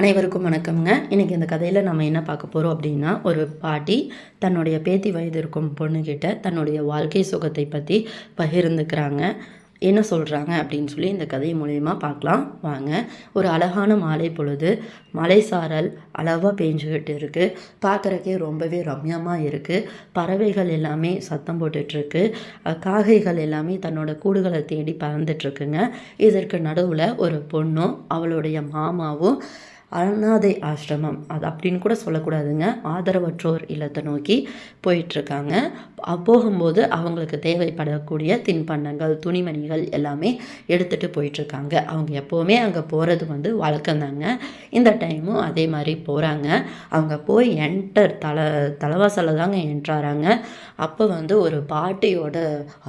அனைவருக்கும் வணக்கம்ங்க. இன்றைக்கி இந்த கதையில் நம்ம என்ன பார்க்க போகிறோம் அப்படின்னா ஒரு பாட்டி தன்னுடைய பேத்தி வயது இருக்கும் பொண்ணுக்கிட்ட தன்னுடைய வாழ்க்கை சுகத்தை பற்றி பகிர்ந்துக்கிறாங்க. என்ன சொல்கிறாங்க அப்படின்னு சொல்லி இந்த கதை மூலயமா பார்க்கலாம். வாங்க ஒரு அழகான மாலை பொழுது மலை சாரல் அளவாக பேஞ்சுக்கிட்டு இருக்குது பார்க்குறக்கே ரொம்பவே ரம்யமாக இருக்குது பறவைகள் எல்லாமே சத்தம் போட்டுட்ருக்கு. காகைகள் எல்லாமே தன்னோட கூடுகளை தேடி பறந்துட்டுருக்குங்க இதற்கு நடுவில் ஒரு பொண்ணும் அவளுடைய மாமாவும் அனாதை ஆசிரமம். அது அப்படின்னு கூட சொல்லக்கூடாதுங்க. ஆதரவற்றோர் இல்லத்தை நோக்கி போயிட்டுருக்காங்க. போகும்போது அவங்களுக்கு தேவைப்படக்கூடிய தின்பண்டங்கள் துணிமணிகள் எல்லாமே எடுத்துகிட்டு போயிட்டுருக்காங்க. அவங்க எப்போவுமே அங்கே போகிறது வந்து வழக்கம்தாங்க. இந்த டைமும் அதே மாதிரி போகிறாங்க அவங்க போய் என்டர் தலை தலைவாசலில் தாங்க என்ட்ராறாங்க அப்போ வந்து ஒரு பாட்டியோட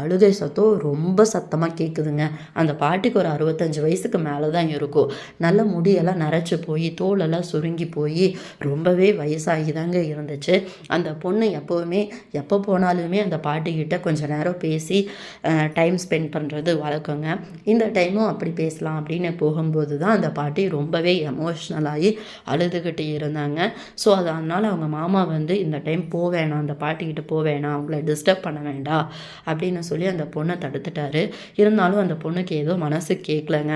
அழுகை சத்தம் ரொம்ப சத்தமாக கேட்குதுங்க அந்த பாட்டிக்கு ஒரு அறுபத்தஞ்சு வயசுக்கு மேலே தான் இருக்கும். நல்ல முடியெல்லாம் நரைச்சி போய் தோலெல்லாம் சுருங்கி போய் ரொம்பவே வயசாகி தாங்க இருந்துச்சு. அந்த பொண்ணு எப்போவுமே எப்போ போனாலுமே அந்த பாட்டிக்கிட்ட கொஞ்சம் நேரம் பேசி டைம் ஸ்பெண்ட் பண்ணுறது வழக்கங்க. இந்த டைமும் அப்படி பேசலாம் அப்படின்னு போகும்போது தான் அந்த பாட்டி ரொம்பவே எமோஷ்னலாகி அழுதுகிட்டு இருந்தாங்க. ஸோ அதனால் அவங்க மாமா வந்து இந்த டைம் போவேணாம் அந்த பாட்டிக்கிட்ட போவேணாம் அவங்கள டிஸ்டர்ப் பண்ண வேண்டாம் அப்படின்னு சொல்லி அந்த பொண்ணை தடுத்துட்டாரு. இருந்தாலும் அந்த பொண்ணுக்கு ஏதோ மனசு கேட்கலங்க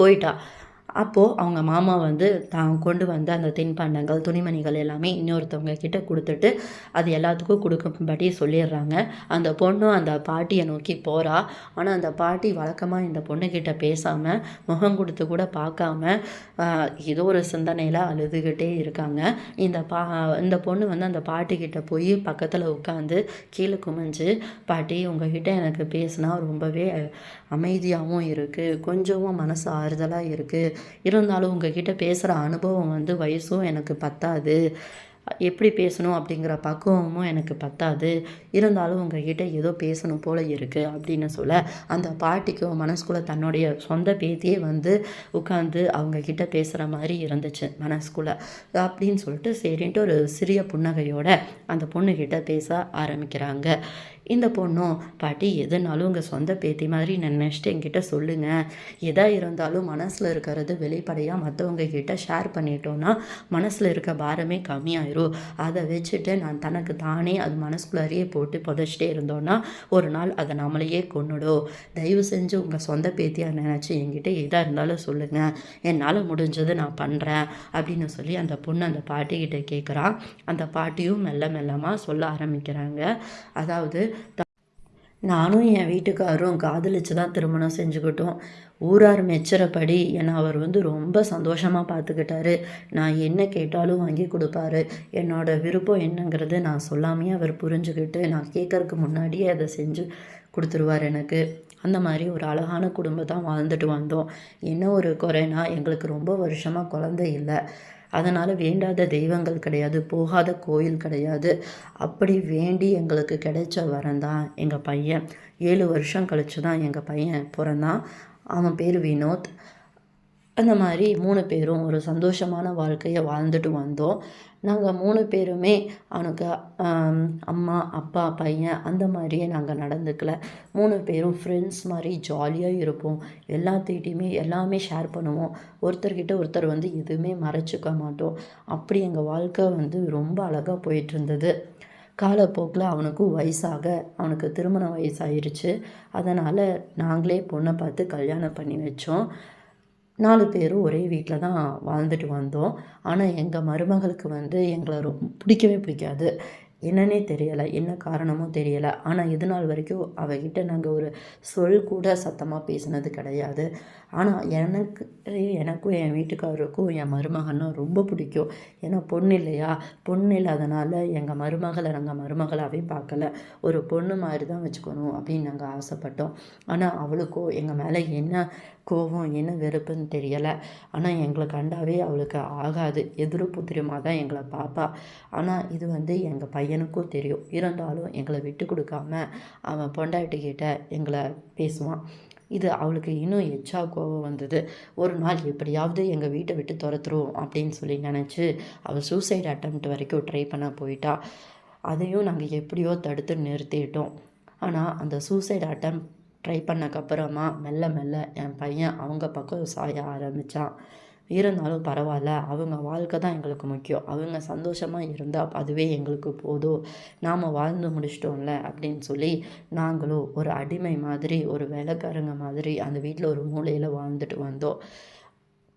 போயிட்டா. அப்போது அவங்க மாமா வந்து தான் கொண்டு வந்த அந்த தின்பண்டங்கள் துணிமணிகள் எல்லாமே இன்னொருத்தவங்க கிட்ட கொடுத்துட்டு அது எல்லாத்துக்கும் கொடுக்கும்படி சொல்லிடுறாங்க. அந்த பொண்ணும் அந்த பாட்டியை நோக்கி போகிறா ஆனால் அந்த பாட்டி வழக்கமாக இந்த பொண்ணுக்கிட்ட பேசாமல் முகம் கொடுத்து கூட பார்க்காம ஏதோ ஒரு சிந்தனையில் அழுதுகிட்டே இருக்காங்க. இந்த பா இந்த பொண்ணு வந்து அந்த பாட்டிக்கிட்ட போய் பக்கத்தில் உட்காந்து கீழே குமிஞ்சு பாட்டி உங்ககிட்ட எனக்கு பேசினா ரொம்பவே அமைதியாகவும் இருக்குது கொஞ்சமும் மனசு ஆறுதலாக இருக்குது இருந்தாலும் உங்ககிட்ட பேசுகிற அனுபவம் வந்து வயசும் எனக்கு பத்தாது. எப்படி பேசணும் அப்படிங்கிற பக்குவமும் எனக்கு பத்தாது. இருந்தாலும் உங்ககிட்ட ஏதோ பேசணும் போல் இருக்குது அப்படின்னு சொல்ல அந்த பாட்டிக்கும் மனசுக்குள்ளே தன்னுடைய சொந்த பேத்தியே வந்து உட்காந்து அவங்கக்கிட்ட பேசுகிற மாதிரி இருந்துச்சு மனசுக்குள்ளே அப்படின்னு சொல்லிட்டு சரின்ட்டு ஒரு சிறிய புன்னகையோட அந்த பொண்ணுக்கிட்ட பேச ஆரம்பிக்கிறாங்க. இந்த பொண்ணும் பாட்டி எதுனாலும் உங்கள் சொந்த பேத்தி மாதிரி நினச்சிட்டு என்கிட்ட சொல்லுங்கள் எதாக இருந்தாலும் மனசில் இருக்கிறது வெளிப்படையாக மற்றவங்க கிட்ட ஷேர் பண்ணிட்டோன்னா மனசில் இருக்க பாரமே கம்மியாயிடும் போயிடும் அதை வச்சுட்டு நான் தனக்கு தானே அது மனசுக்குள்ளாரியே போட்டு புதைச்சிட்டே இருந்தோன்னா ஒரு நாள் அதை நம்மளையே கொண்டுடும் தயவு செஞ்சு உங்கள் சொந்த பேத்தியாக நினச்சி என்கிட்ட எதாக இருந்தாலும் சொல்லுங்கள் என்னால் முடிஞ்சது நான் பண்ணுறேன் அப்படின்னு சொல்லி அந்த பொண்ணு அந்த பாட்டிக்கிட்ட கேட்குறான் அந்த பாட்டியும் மெல்ல மெல்லமாக சொல்ல ஆரம்பிக்கிறாங்க. அதாவது நானும் என் வீட்டுக்காரரும் காதலிச்சு தான் திருமணம் செஞ்சுக்கிட்டோம். ஊரார் மெச்சரப்படி என்னை அவர் வந்து ரொம்ப சந்தோஷமாக பார்த்துக்கிட்டாரு. நான் என்ன கேட்டாலும் வாங்கி கொடுப்பாரு. என்னோடய விருப்பம் என்னங்கிறது நான் சொல்லாமையே அவர் புரிஞ்சுக்கிட்டு நான் கேட்கறதுக்கு முன்னாடியே அதை செஞ்சு கொடுத்துருவார் எனக்கு. அந்த மாதிரி ஒரு அழகான குடும்பத்தான் வாழ்ந்துட்டு வந்தோம். என்ன ஒரு குறைனா எங்களுக்கு ரொம்ப வருஷமாக குழந்தை இல்லை. அதனால் வேண்டாத தெய்வங்கள் கிடையாது போகாத கோயில் கிடையாது. அப்படி வேண்டி எங்களுக்கு கிடைச்ச வரம் தான் எங்கள் பையன். ஏழு வருஷம் கழித்து தான் எங்கள் பையன் பிறந்தான். அவன் பேர் வினோத். அந்த மாதிரி மூணு பேரும் ஒரு சந்தோஷமான வாழ்க்கையை வாழ்ந்துட்டு வந்தோம். நாங்கள் மூணு பேருமே அவனுக்கு அம்மா அப்பா பையன் அந்த மாதிரியே நாங்கள் நடந்துக்கல. மூணு பேரும் ஃப்ரெண்ட்ஸ் மாதிரி ஜாலியாக இருப்போம். எல்லாத்துக்கிட்டையுமே எல்லாமே ஷேர் பண்ணுவோம். ஒருத்தர்கிட்ட ஒருத்தர் வந்து எதுவுமே மறைச்சிக்க மாட்டோம். அப்படி எங்கள் வாழ்க்கை வந்து ரொம்ப அழகாக போயிட்டு இருந்தது காலப்போக்கில் அவனுக்கும் வயசாக அவனுக்கு திருமண வயசாயிருச்சு. அதனால் நாங்களே பொண்ணை பார்த்து கல்யாணம் பண்ணி வச்சோம். நாலு பேரும் ஒரே வீட்டில் தான் வாழ்ந்துட்டு வந்தோம். ஆனால் எங்கள் மருமகளுக்கு வந்து எங்களை ரொம்ப பிடிக்கவே பிடிக்காது. என்னன்னே தெரியலை என்ன காரணமும் தெரியலை. ஆனால் இது நாள் வரைக்கும் அவகிட்ட நாங்கள் ஒரு சொல் கூட சத்தமாக பேசினது கிடையாது. ஆனால் எனக்கு எனக்கும் என் வீட்டுக்காரருக்கும் என் மருமகனும் ரொம்ப பிடிக்கும். ஏன்னா பொண்ணு இல்லையா? பொண்ணு இல்லாதனால எங்கள் மருமகளை நாங்கள் மருமகளாகவே பார்க்கல. ஒரு பொண்ணு மாதிரி தான் வச்சுக்கணும் அப்படின்னு நாங்கள் ஆசைப்பட்டோம். ஆனால் அவளுக்கோ எங்கள் மேலே என்ன கோபம் என்ன வெறுப்புன்னு தெரியலை. ஆனால் எங்களை கண்டாவே அவளுக்கு ஆகாது. எதிர்ப்பு புத்திரமாக தான் எங்களை பார்ப்பா ஆனால் இது வந்து எங்கள் பையன் எனக்கும் தெரியும். இருந்தாலும் எங்களை விட்டு கொடுக்காம அவன் பொண்டாட்டிக்கிட்ட எங்களை பேசுவான். இது அவளுக்கு இன்னும் எச்சா கோபம் வந்தது. ஒரு நாள் எப்படியாவது எங்கள் வீட்டை விட்டு துரத்துருவோம் அப்படின்னு சொல்லி நினச்சி அவள் சூசைட் அட்டம் வரைக்கும் ட்ரை பண்ண போயிட்டா. அதையும் நாங்கள் எப்படியோ தடுத்து நிறுத்திட்டோம். ஆனால் அந்த சூசைட் அட்டம் ட்ரை பண்ணக்கப்புறமா மெல்ல மெல்ல என் பையன் அவங்க பக்கம் சாய ஆரம்பித்தான் இருந்தாலும் பரவாயில்ல. அவங்க வாழ்க்கை தான் எங்களுக்கு முக்கியம். அவங்க சந்தோஷமாக இருந்தால் அதுவே எங்களுக்கு போதும். நாம் வாழ்ந்து முடிச்சிட்டோம்ல அப்படின்னு சொல்லி நாங்களும் ஒரு அடிமை மாதிரி ஒரு வேலைக்காரங்க மாதிரி அந்த வீட்டில் ஒரு மூலையில் வாழ்ந்துட்டு வந்தோம்.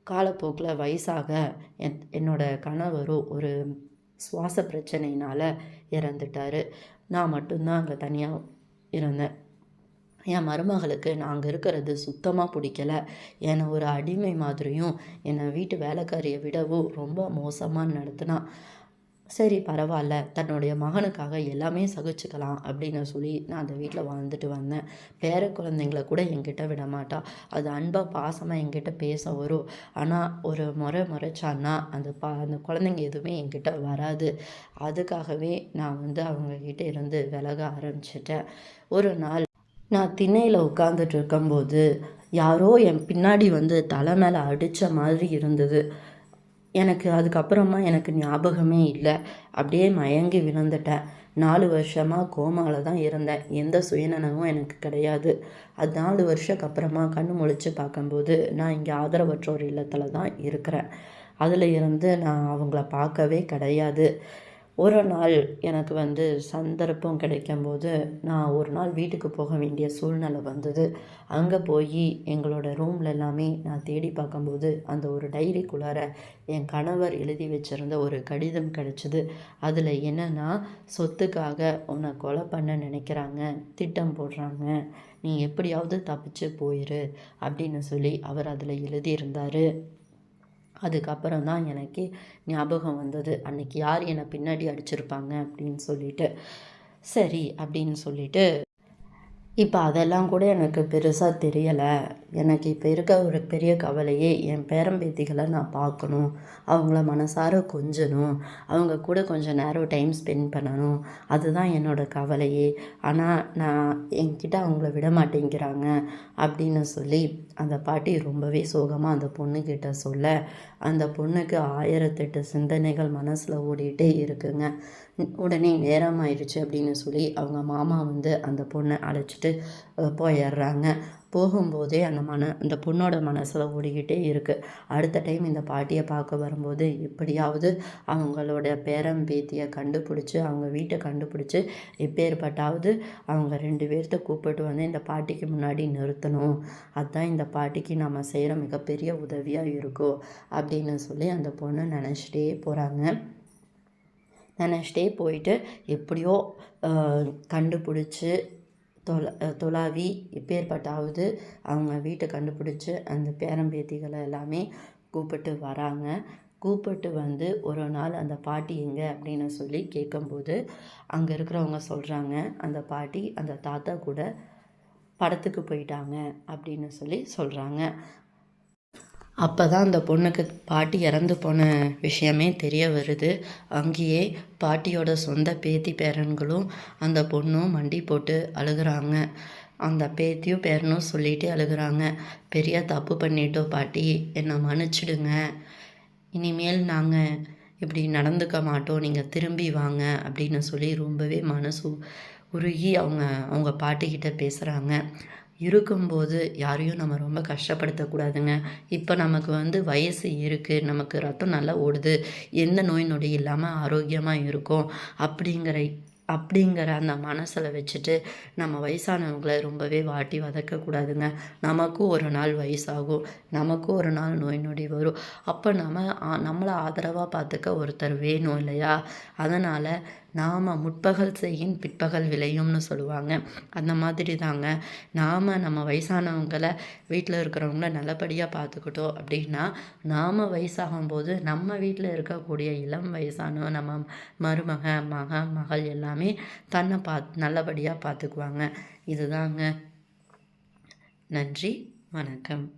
காலப்போக்கில் வயசாக என் என்னோடய கணவரும் ஒரு சுவாச பிரச்சனையினால் இறந்துட்டார். நான் மட்டும்தான் அங்கே தனியாக இருந்தேன். என் மருமகளுக்கு நான் அங்கே இருக்கிறது சுத்தமாக பிடிக்கல. என்னை ஒரு அடிமை மாதிரியும் என்னை வீட்டு வேலைக்காரியை விடவும் ரொம்ப மோசமாக நடத்தினா. சரி பரவாயில்ல. தன்னுடைய மகனுக்காக எல்லாமே சகிச்சுக்கலாம் அப்படின்னு சொல்லி நான் அந்த வீட்டில் வாழ்ந்துட்டு வந்தேன். பேர குழந்தைங்கள கூட என்கிட்ட விட மாட்டா. அது அன்பாக பாசமாக என்கிட்ட பேச வரும். ஆனால் ஒரு முறை முறைச்சான்னா அந்த பா அந்த குழந்தைங்க எதுவுமே என்கிட்ட வராது. அதுக்காகவே நான் வந்து அவங்கக்கிட்ட இருந்து விலக ஆரம்பிச்சிட்டேன். ஒரு நாள் நான் திண்ணையில் உட்காந்துட்டு இருக்கும்போது யாரோ என் பின்னாடி வந்து தலை மேலே அடித்த மாதிரி இருந்தது. எனக்கு அதுக்கப்புறமா எனக்கு ஞாபகமே இல்லை. அப்படியே மயங்கி விழுந்துட்டேன். நாலு வருஷமாக கோமாவில் தான் இருந்தேன். எந்த சுயநனவும் எனக்கு கிடையாது. அது நாலு வருஷக்கு அப்புறமா கண்ணு முழிச்சு பார்க்கும்போது நான் இங்கே ஆதரவற்றோர் இல்லத்தில் தான் இருக்கிறேன். அதில் இருந்து நான் அவங்கள பார்க்கவே கிடையாது. ஒரு நாள் எனக்கு வந்து சந்தர்ப்பம் கிடைக்கும்போது நான் ஒரு நாள் வீட்டுக்கு போக வேண்டிய சூழ்நிலை வந்தது. அங்கே போய் எங்களோட ரூமில் எல்லாமே நான் தேடி பார்க்கும்போது அந்த ஒரு டைரிக்குள்ளார என் கணவர் எழுதி வச்சுருந்த ஒரு கடிதம் கிடச்சிது. அதில் என்னென்னா சொத்துக்காக உன்னை கொலை பண்ண நினைக்கிறாங்க திட்டம் போடுறாங்க நீ எப்படியாவது தப்பிச்சு போயிரு அப்படின்னு சொல்லி அவர் அதில் எழுதியிருந்தார். அதுக்கப்புறம் தான் எனக்கு ஞாபகம் வந்தது. அன்றைக்கி யார் என்னை பின்னாடி அடிச்சிருப்பாங்க அப்படின்னு சொல்லிட்டு. சரி அப்படின்னு சொல்லிட்டு இப்போ அதெல்லாம் கூட எனக்கு பெருசாக தெரியலை. எனக்கு இப்போ இருக்க ஒரு பெரிய கவலையே என் பேரம்பேத்திகளை நான் பார்க்கணும். அவங்கள மனசார கொஞ்சணும். அவங்க கூட கொஞ்சம் நேரம் டைம் ஸ்பெண்ட் பண்ணணும். அதுதான் என்னோடய கவலையே. ஆனால் நான் என்கிட்ட அவங்கள விட மாட்டேங்கிறாங்க அப்படின்னு சொல்லி அந்த பாட்டி ரொம்பவே சோகமாக அந்த பொண்ணுக்கிட்ட சொல்ல அந்த பொண்ணுக்கு ஆயிரத்தெட்டு சிந்தனைகள் மனசில் ஓடிட்டே இருக்குங்க. உடனே நேரம் ஆயிடுச்சு அப்படின்னு சொல்லி அவங்க மாமா வந்து அந்த பொண்ணை அழைச்சிட்டு போயிடுறாங்க. போகும்போதே அந்த மன அந்த பொண்ணோட மனசில் ஓடிக்கிட்டே இருக்குது அடுத்த டைம் இந்த பாட்டியை பார்க்க வரும்போது எப்படியாவது அவங்களோட பேரம் பேத்தியை கண்டுபிடிச்சி அவங்க வீட்டை கண்டுபிடிச்சி எப்பேற்பட்டாவது அவங்க ரெண்டு பேர்த்த கூப்பிட்டு வந்து இந்த பாட்டிக்கு முன்னாடி நிறுத்தணும். அதுதான் இந்த பாட்டிக்கு நம்ம செய்கிற மிகப்பெரிய உதவியாக இருக்கும் அப்படின்னு சொல்லி அந்த பொண்ணு நினச்சிட்டே போகிறாங்க நினச்சிட்டே போயிட்டு எப்படியோ கண்டுபிடிச்சி தொல தொலாவி எப்பேற்பட்டாவது அவங்க வீட்டை கண்டுபிடிச்சி அந்த பேரம்பேத்திகளை எல்லாமே கூப்பிட்டு வராங்க. கூப்பிட்டு வந்து ஒரு நாள் அந்த பாட்டி எங்கே அப்படின்னு சொல்லி கேட்கும்போது அங்கே இருக்கிறவங்க சொல்கிறாங்க அந்த பாட்டி அந்த தாத்தா கூட படத்துக்கு போயிட்டாங்க அப்படின்னு சொல்லி சொல்கிறாங்க அப்போ தான் அந்த பொண்ணுக்கு பாட்டி இறந்து போன விஷயமே தெரிய வருது. அங்கேயே பாட்டியோட சொந்த பேத்தி பேரன்களும் அந்த பொண்ணும் மண்டி போட்டு அழுகிறாங்க. அந்த பேத்தியும் பேரனும் சொல்லிகிட்டே அழுகிறாங்க. பெரிய தப்பு பண்ணிட்டோம் பாட்டி என்னை மன்னிச்சிடுங்க. இனிமேல் நாங்கள் இப்படி நடந்துக்க மாட்டோம். நீங்கள் திரும்பி வாங்க அப்படின்னு சொல்லி ரொம்பவே மனசு உருகி அவங்க அவங்க பாட்டிக்கிட்ட பேசுகிறாங்க இருக்கும்போது யாரையும் நம்ம ரொம்ப கஷ்டப்படுத்தக்கூடாதுங்க. இப்போ நமக்கு வந்து வயசு இருக்குது நமக்கு ரத்தம் நல்லா ஓடுது. எந்த நோய் நொடி இல்லாமல் ஆரோக்கியமாக இருக்கும் அப்படிங்கிற அப்படிங்கிற அந்த மனசில் வச்சுட்டு நம்ம வயசானவங்களை ரொம்பவே வாட்டி வதக்கக்கூடாதுங்க. நமக்கும் ஒரு நாள் வயசாகும். நமக்கும் ஒரு நாள் நோய் நொடி வரும். அப்போ நம்ம நம்மளை ஆதரவாக பார்த்துக்க ஒருத்தர் வேணும் இல்லையா? அதனால் நாம் முற்பகல் செய்யின் பிற்பகல் விளையும்னு சொல்லுவாங்க. அந்த மாதிரி தாங்க. நாம் நம்ம வயசானவங்களை வீட்டில் இருக்கிறவங்கள நல்லபடியாக பார்த்துக்கிட்டோம் அப்படின்னா நாம் வயசாகும்போது நம்ம வீட்டில் இருக்கக்கூடிய இளம் வயசானோ நம்ம மருமக மக மகள் எல்லாமே தன்னை பா நல்லபடியாக பார்த்துக்குவாங்க. இதுதாங்க. நன்றி வணக்கம்.